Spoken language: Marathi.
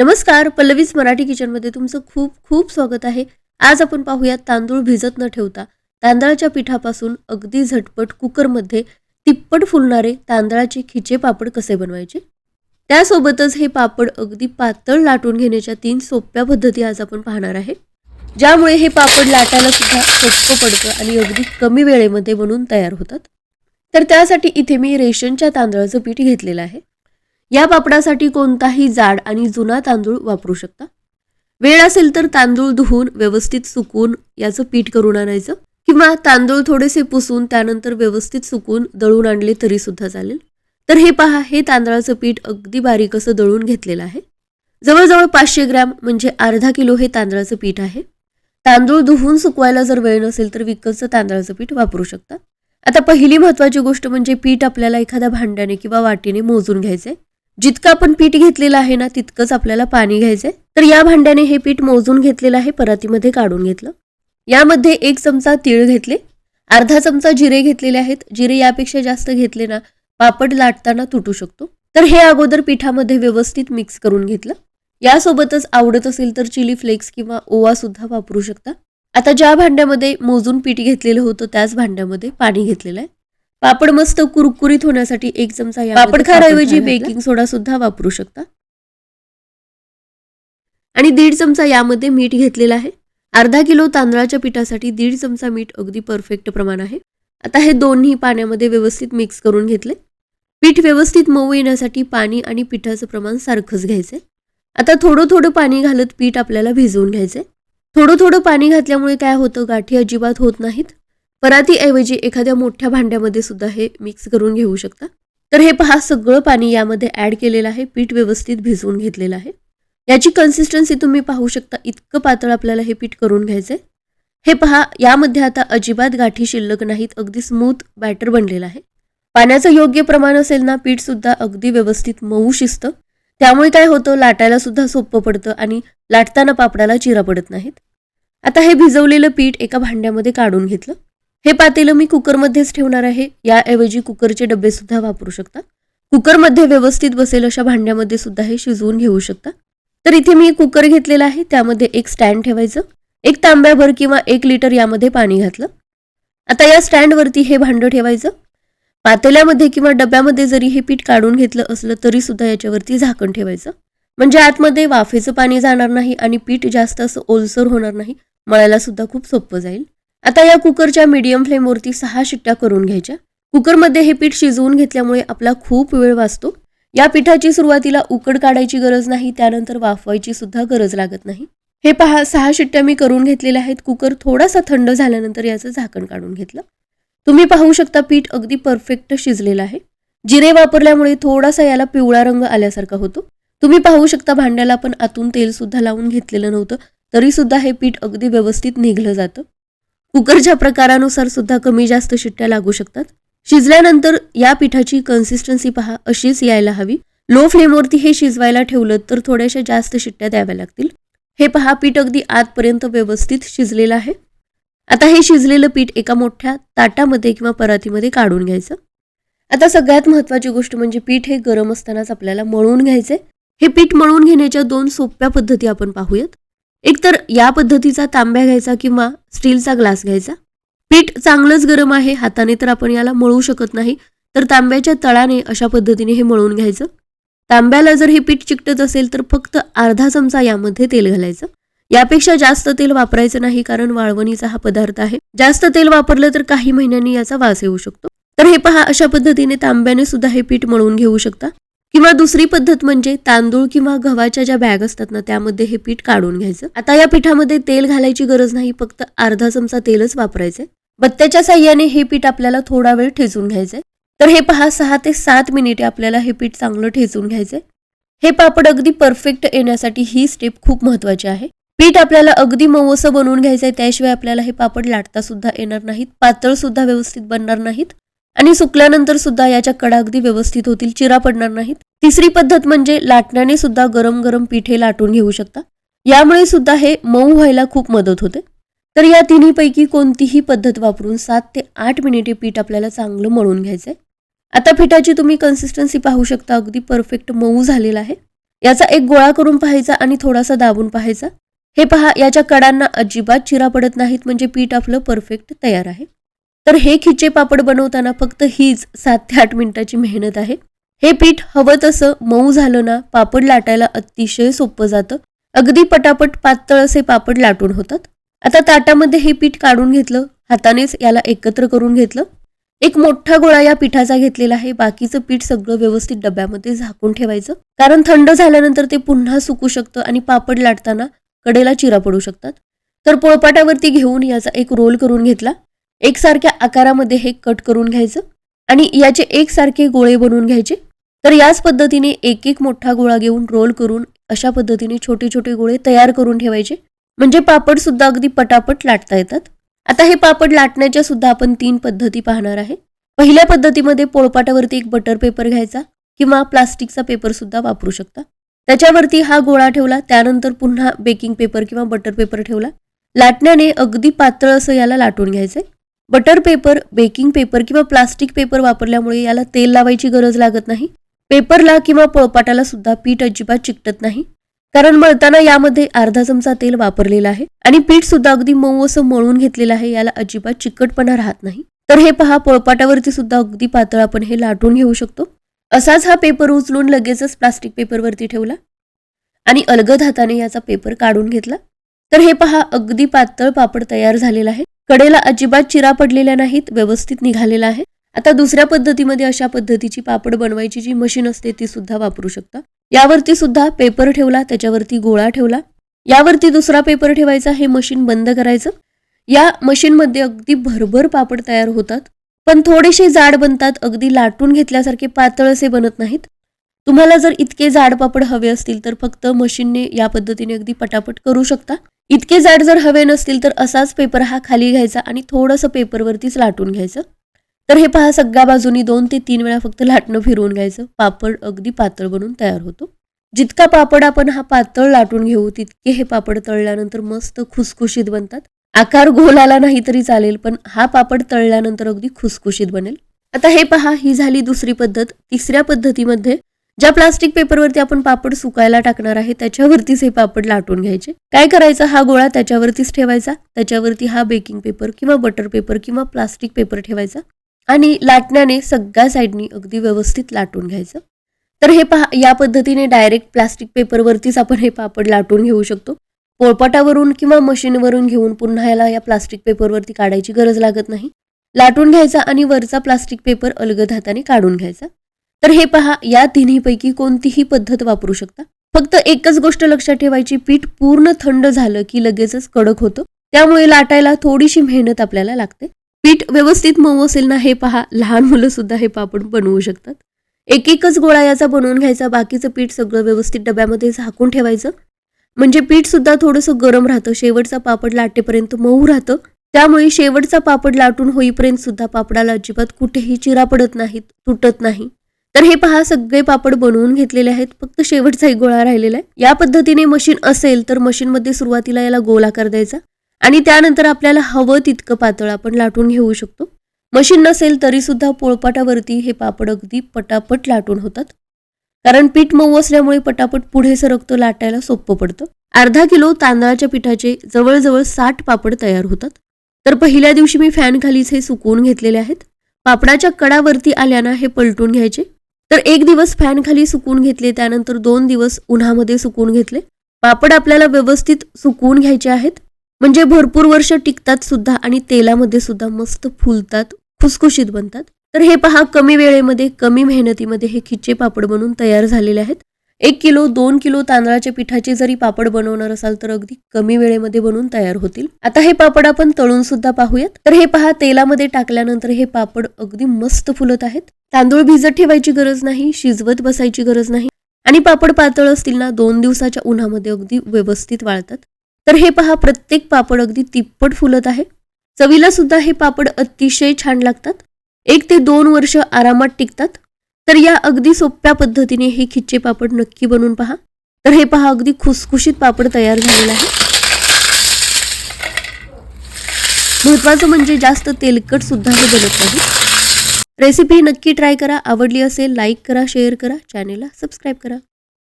नमस्कार पल्लवीज मराठी किचनमध्ये तुमचं खूप खूप स्वागत आहे. आज आपण पाहूयात तांदूळ भिजत न ठेवता तांदळाच्या पिठापासून अगदी झटपट कुकरमध्ये तिप्पट फुलणारे तांदळाचे खिचे पापड कसे बनवायचे? त्यासोबतच हे पापड अगदी पातळ लाटून घेण्याच्या तीन सोप्या पद्धती आज आपण पाहणार आहे. ज्यामुळे हे पापड लाटायला सुद्धा सोपं पडतं आणि अगदी कमी वेळेमध्ये बनून तयार होतात. तर त्यासाठी इथे मी रेशनच्या तांदळाचं पीठ घेतलेलं आहे. या पापडासाठी कोणताही जाड आणि जुना तांदूळ वापरू शकता. वेळ असेल तर तांदूळ धुवून व्यवस्थित सुकून याचं पीठ करून आणायचं. किंवा तांदूळ थोडेसे पुसून त्यानंतर व्यवस्थित सुकून दळून आणले तरी सुद्धा चालेल. तर हे पहा हे तांदळाचं पीठ अगदी बारीक असं दळून घेतलेलं आहे. जवळजवळ पाचशे ग्रॅम म्हणजे अर्धा किलो हे तांदळाचं पीठ आहे. तांदूळ धुवून सुकवायला जर वेळ नसेल तर विकतचं तांदळाचं पीठ वापरू शकता. आता पहिली महत्वाची गोष्ट म्हणजे पीठ आपल्याला एखाद्या भांड्याने किंवा वाटीने मोजून घ्यायचे जितकं आपण पीठ घेतलेलं आहे ना तितकंच आपल्याला पाणी घ्यायचंय. तर या भांड्याने हे पीठ मोजून घेतलेलं आहे परातीमध्ये काढून घेतलं. यामध्ये एक चमचा तीळ घेतले. अर्धा चमचा जिरे घेतलेले आहेत. जिरे यापेक्षा जास्त घेतले ना पापड लाटताना तुटू शकतो. तर हे अगोदर पिठामध्ये व्यवस्थित मिक्स करून घेतलं. यासोबतच आवडत असेल तर चिली फ्लेक्स किंवा ओवा सुद्धा वापरू शकता. आता ज्या भांड्यामध्ये मोजून पीठ घेतलेलं होतं त्याच भांड्यामध्ये पाणी घेतलेलं आहे. पापड मस्त कुरकुरीत होण्यासाठी एक चमचा या पापड खाराऐवजी बेकिंग सोडा सुद्धा वापरू शकता. आणि दीड चमचा यामध्ये मीठ घेतलेलं आहे. अर्धा किलो तांदळाच्या पिठासाठी दीड चमचा मीठ अगदी परफेक्ट प्रमाण आहे. आता हे दोन्ही पाण्यामध्ये व्यवस्थित मिक्स करून घेतले. पीठ व्यवस्थित मऊ येण्यासाठी पाणी आणि पिठाचं प्रमाण सारखंच घ्यायचंय. आता थोडं थोडं पाणी घालत पीठ आपल्याला भिजवून घ्यायचंय. थोडं थोडं पाणी घातल्यामुळे काय होतं? गाठी अजिबात होत नाहीत. परातीऐवजी एखाद्या मोठ्या भांड्यामध्ये सुद्धा हे मिक्स करून घेऊ शकता. तर हे पहा सगळं पाणी यामध्ये ऍड केलेलं आहे पीठ व्यवस्थित भिजवून घेतलेलं आहे. याची कन्सिस्टन्सी तुम्ही पाहू शकता इतकं पातळ आपल्याला हे पीठ करून घ्यायचं आहे हे पहा यामध्ये आता अजिबात गाठी शिल्लक नाहीत अगदी स्मूथ बॅटर बनलेलं आहे. पाण्याचं योग्य प्रमाण असेल ना पीठ सुद्धा अगदी व्यवस्थित मऊ शिजतं. त्यामुळे काय होतं लाटायला सुद्धा सोपं पडतं आणि लाटताना पापडाला चिरा पडत नाहीत. आता हे भिजवलेलं पीठ एका भांड्यामध्ये काढून घेतलं. हे पातेलं मी कुकरमध्येच ठेवणार आहे. याऐवजी कुकरचे डबे सुद्धा वापरू शकता. कुकरमध्ये व्यवस्थित बसेल अशा भांड्यामध्ये सुद्धा हे शिजवून घेऊ शकता. तर इथे मी कुकर घेतलेला आहे. त्यामध्ये एक स्टँड ठेवायचं. एक तांब्याभर किंवा एक लिटर यामध्ये पाणी घातलं. आता या स्टँडवरती हे भांडं ठेवायचं. पातेल्यामध्ये किंवा डब्यामध्ये जरी हे पीठ काढून घेतलं असलं तरी सुद्धा याच्यावरती झाकण ठेवायचं. म्हणजे आतमध्ये वाफेचं पाणी जाणार नाही आणि पीठ जास्त असं ओलसर होणार नाही. मळायला सुद्धा खूप सोपं जाईल. आता या कुकरच्या मीडियम फ्लेमवरती सहा शिट्ट्या करून घ्यायच्या. कुकरमध्ये हे पीठ शिजवून घेतल्यामुळे आपला खूप वेळ वाचतो. या पिठाची सुरुवातीला उकड काढायची गरज नाही त्यानंतर वाफवायची सुद्धा गरज लागत नाही. हे पहा सहा शिट्ट्या मी करून घेतलेल्या आहेत. कुकर थोडासा थंड झाल्यानंतर याचं झाकण काढून घेतलं. तुम्ही पाहू शकता पीठ अगदी परफेक्ट शिजलेलं आहे. जिरे वापरल्यामुळे थोडासा याला पिवळा रंग आल्यासारखा होतो. तुम्ही पाहू शकता भांड्याला पण आतून तेल सुद्धा लावून घेतलेलं नव्हतं. तरी सुद्धा हे पीठ अगदी व्यवस्थित निघलं जातं. कुकरच्या प्रकारानुसार सुद्धा कमी जास्त शिट्ट्या लागू शकतात. शिजल्यानंतर या पिठाची कन्सिस्टन्सी पहा अशीच यायला हवी. लो फ्लेमवरती हे शिजवायला ठेवलं तर थोड्याशा जास्त शिट्ट्या द्याव्या लागतील. हे पहा पीठ अगदी आतपर्यंत व्यवस्थित शिजलेलं आहे. आता हे शिजलेलं पीठ एका मोठ्या ताटामध्ये किंवा परातीमध्ये काढून घ्यायचं. आता सगळ्यात महत्वाची गोष्ट म्हणजे पीठ हे गरम असतानाच आपल्याला मळून घ्यायचे हे पीठ मळून घेण्याच्या दोन सोप्या पद्धती आपण पाहूयात. एकतर या पद्धतीचा तांब्या घ्यायचा किंवा स्टीलचा ग्लास घ्यायचा? पीठ चांगलंच गरम आहे हाताने तर आपण याला मळू शकत नाही तर तांब्याच्या तळाने अशा पद्धतीने हे मळून घ्यायचं. तांब्याला जर हे पीठ चिकटत असेल तर फक्त अर्धा चमचा यामध्ये तेल घालायचं. यापेक्षा जास्त तेल वापरायचं नाही कारण वाळवणीचा हा पदार्थ आहे. जास्त तेल वापरलं तर काही महिन्यांनी याचा वास येऊ शकतो. तर हे पहा अशा पद्धतीने तांब्याने सुद्धा हे पीठ मळून घेऊ शकता. किंवा दुसरी पद्धत म्हणजे तांदूळ किंवा गव्हाच्या ज्या बॅग असतात ना त्यामध्ये हे पीठ काढून घ्यायचं. आता या पिठामध्ये तेल घालायची गरज नाही फक्त अर्धा चमचा तेलच वापरायचंय. बत्त्याच्या साह्याने हे पीठ आपल्याला थोडा वेळ ठेचून घ्यायचंय. तर हे पहा सहा ते सात मिनिटे आपल्याला हे पीठ चांगलं ठेचून घ्यायचंय. हे पापड अगदी परफेक्ट येण्यासाठी ही स्टेप खूप महत्वाची आहे. पीठ आपल्याला अगदी मऊ बनवून घ्यायचंय त्याशिवाय आपल्याला हे पापड लाटता सुद्धा येणार नाहीत पातळ सुद्धा व्यवस्थित बनणार नाहीत. आणि सुकल्यानंतर सुद्धा याच्या कडा अगदी व्यवस्थित होतील चिरा पडणार नाहीत. तिसरी पद्धत म्हणजे लाटण्याने सुद्धा गरम गरम पीठ हे लाटून घेऊ शकता. यामुळे सुद्धा हे मऊ व्हायला खूप मदत होते. तर या तिन्हीपैकी कोणतीही पद्धत वापरून सात ते आठ मिनिटे पीठ आपल्याला चांगलं मळून घ्यायचंय. आता पिठाची तुम्ही कन्सिस्टन्सी पाहू शकता अगदी परफेक्ट मऊ झालेला आहे. याचा एक गोळा करून पाहायचा आणि थोडासा दाबून पाहायचा. हे पहा याच्या कडांना अजिबात चिरा पडत नाहीत म्हणजे पीठ आपलं परफेक्ट तयार आहे. तर हे खिचे पापड बनवताना फक्त हीच सात ते आठ मिनिटाची मेहनत आहे. हे पीठ हवं तसं मऊ झालं ना पापड लाटायला अतिशय सोपं जातं. अगदी पटापट पातळ असे पापड लाटून होतात. आता ताटामध्ये हे पीठ काढून घेतलं हातानेच याला एकत्र करून घेतलं. एक मोठा गोळा या पिठाचा घेतलेला आहे बाकीचं पीठ सगळं व्यवस्थित डब्यामध्ये झाकून ठेवायचं. कारण थंड झाल्यानंतर ते पुन्हा सुकू शकतं आणि पापड लाटताना कडेला चिरा पडू शकतात. तर पोळपाटावरती घेऊन याचा एक रोल करून घेतला. एकसारख्या आकारामध्ये हे कट करून घ्यायचं आणि याचे एकसारखे गोळे बनवून घ्यायचे. तर याच पद्धतीने एक एक मोठा गोळा घेऊन रोल करून अशा पद्धतीने छोटे छोटे गोळे तयार करून ठेवायचे. म्हणजे पापड सुद्धा अगदी पटापट लाटता येतात. आता हे पापड लाटण्याच्या सुद्धा आपण तीन पद्धती पाहणार आहे. पहिल्या पद्धतीमध्ये पोळपाटावरती एक बटर पेपर घ्यायचा किंवा प्लास्टिकचा पेपर सुद्धा वापरू शकता. त्याच्यावरती हा गोळा ठेवला त्यानंतर पुन्हा बेकिंग पेपर किंवा बटर पेपर ठेवला. लाटण्याने अगदी पातळ असं याला लाटून घ्यायचंय. बटर पेपर बेकिंग पेपर किंवा प्लास्टिक पेपर वापरल्यामुळे याला तेल लावायची गरज लागत नाही. पेपरला किंवा पोळपाटाला सुद्धा पीठ अजिबात चिकटत नाही. कारण मळताना यामध्ये अर्धा चमचा तेल वापरलेला आहे आणि पीठ सुद्धा अगदी मऊ असं मळून घेतलेलं आहे याला अजिबात चिकटपणा राहत नाही. तर हे पहा पोळपाटावरती सुद्धा अगदी पातळ आपण हे लाटून घेऊ शकतो. असाच हा पेपर उचलून लगेचच प्लास्टिक पेपरवरती ठेवला आणि अलगद हाताने याचा पेपर काढून घेतला. तर हे पहा अगदी पातळ पापड तयार झालेला आहे. कडेला अजिबात चिरा पडलेल्या नाहीत व्यवस्थित निघालेला आहे. आता दुसऱ्या पद्धतीमध्ये अशा पद्धतीची पापड बनवायची जी मशीन असते ती सुद्धा वापरू शकता. यावरती सुद्धा पेपर ठेवला त्याच्यावरती गोळा ठेवला. यावरती दुसरा पेपर ठेवायचा हे मशीन बंद करायचं. या मशीनमध्ये अगदी भरभर पापड तयार होतात. पण थोडेसे जाड बनतात अगदी लाटून घेतल्यासारखे पातळ असे बनत नाहीत. तुम्हाला जर इतके जाड पापड हवे असतील तर फक्त मशीनने या पद्धतीने अगदी पटापट करू शकता. इतके जाड जर हवे नसतील तर असाच पेपर हा खाली घ्यायचा आणि थोडंसं पेपरवरतीच लाटून घ्यायचं. तर हे पहा सगळ्या बाजूनी दोन ते तीन वेळा फक्त लाटणं फिरवून घ्यायचं. पापड अगदी पातळ बनून तयार होतो. जितका पापड आपण हा पातळ लाटून घेऊ तितके हे पापड तळल्यानंतर मस्त खुसखुशीत बनतात. आकार गोल आला नाही तरी चालेल पण हा पापड तळल्यानंतर अगदी खुसखुशीत बनेल. आता हे पहा ही झाली दुसरी पद्धत. तिसऱ्या पद्धतीमध्ये ज्या प्लास्टिक पेपरवरती आपण पापड सुकायला टाकणार आहे त्याच्यावरतीच हे पापड लाटून घ्यायचे. काय करायचं? हा गोळा त्याच्यावरतीच ठेवायचा. त्याच्यावरती हा बेकिंग पेपर किंवा बटर पेपर किंवा प्लास्टिक पेपर ठेवायचा आणि लाटण्याने सगळ्या साईडनी अगदी व्यवस्थित लाटून घ्यायचं. तर हे पहा या पद्धतीने डायरेक्ट प्लास्टिक पेपरवरतीच आपण हे पापड लाटून घेऊ शकतो. पोळपाटावरून किंवा मशीनवरून घेऊन पुन्हा याला या प्लास्टिक पेपरवरती काढायची गरज लागत नाही. लाटून घ्यायचा आणि वरचा प्लास्टिक पेपर अलगद हाताने काढून घ्यायचा. तर हे पहा या तिन्हीपैकी कोणतीही पद्धत वापरू शकता? फक्त एकच गोष्ट लक्षात ठेवायची पीठ पूर्ण थंड झालं की लगेचच कडक होतं. त्यामुळे लाटायला थोडीशी मेहनत आपल्याला लागते. पीठ व्यवस्थित मऊ असेल ना हे पहा लहान मुलं सुद्धा हे पापड बनवू शकतात. एक एकच गोळा याचा बनवून घ्यायचा बाकीचं पीठ सगळं व्यवस्थित डब्यामध्ये झाकून ठेवायचं. म्हणजे पीठ सुद्धा थोडंसं गरम राहतं शेवटचा पापड लाटेपर्यंत मऊ राहतं. त्यामुळे शेवटचा पापड लाटून होईपर्यंत सुद्धा पापडाला अजिबात कुठेही चिरा पडत नाहीत तुटत नाही. तर हे पहा सगळे पापड बनवून घेतलेले आहेत. फक्त शेवटचा एक गोळा राहिलेला आहे. या पद्धतीने मशीन असेल तर मशीनमध्ये सुरुवातीला याला गोल आकार द्यायचा आणि त्यानंतर आपल्याला हवं तितकं पातळ आपण लाटून घेऊ शकतो. मशीन नसेल तरी सुद्धा पोळपाटावरती हे पापड अगदी पटापट लाटून होतात. कारण पीठ मऊ असल्यामुळे पटापट पुढे सरकतं लाटायला सोपं पडतं. अर्धा किलो तांदळाच्या पिठाचे जवळजवळ साठ पापड तयार होतात. तर पहिल्या दिवशी मी फॅन खालीच हे सुकवून घेतलेले आहेत. पापडाच्या कडावरती आल्यानं हे पलटून घ्यायचे. तर एक दिवस फॅन खाली सुकवून घेतले त्यानंतर दोन दिवस उन्हामध्ये सुकून घेतले. पापड आपल्याला व्यवस्थित सुकवून घ्यायचे आहेत. म्हणजे भरपूर वर्ष टिकतात सुद्धा आणि तेलामध्ये सुद्धा मस्त फुलतात खुसखुशीत बनतात. तर हे पहा कमी वेळेमध्ये कमी मेहनतीमध्ये हे खिचे पापड बनवून तयार झालेले आहेत. एक किलो दोन किलो तांदळाच्या पिठाचे जरी पापड बनवणार असाल तर अगदी कमी वेळेमध्ये बनवून तयार होतील. आता हे पापड आपण तळून सुद्धा पाहूयात. तर हे पहा तेलामध्ये टाकल्यानंतर हे पापड अगदी मस्त फुलत आहेत. तांदूळ भिजत ठेवायची गरज नाही शिजवत बसायची गरज नाही. आणि पापड पातळ असतील ना दोन दिवसाच्या उन्हामध्ये अगदी व्यवस्थित वाळतात. तर हे पहा प्रत्येक पापड अगदी तिप्पट फुलत आहे. चवीला सुद्धा हे पापड अतिशय छान लागतात. एक ते दोन वर्ष आरामात टिकतात. तर या अगदी सोप्या पद्धतीने हे खिच्चे पापड नक्की बनवून पहा. तर हे पहा अगदी खुसखुशीत पापड तयार झालेला आहे महत्वाचं म्हणजे जास्त तेलकट सुद्धा हे बनत नाही. रेसिपी नक्की ट्राय करा. आवडली असेल लाईक करा शेअर करा. चॅनेलला सबस्क्राईब करा.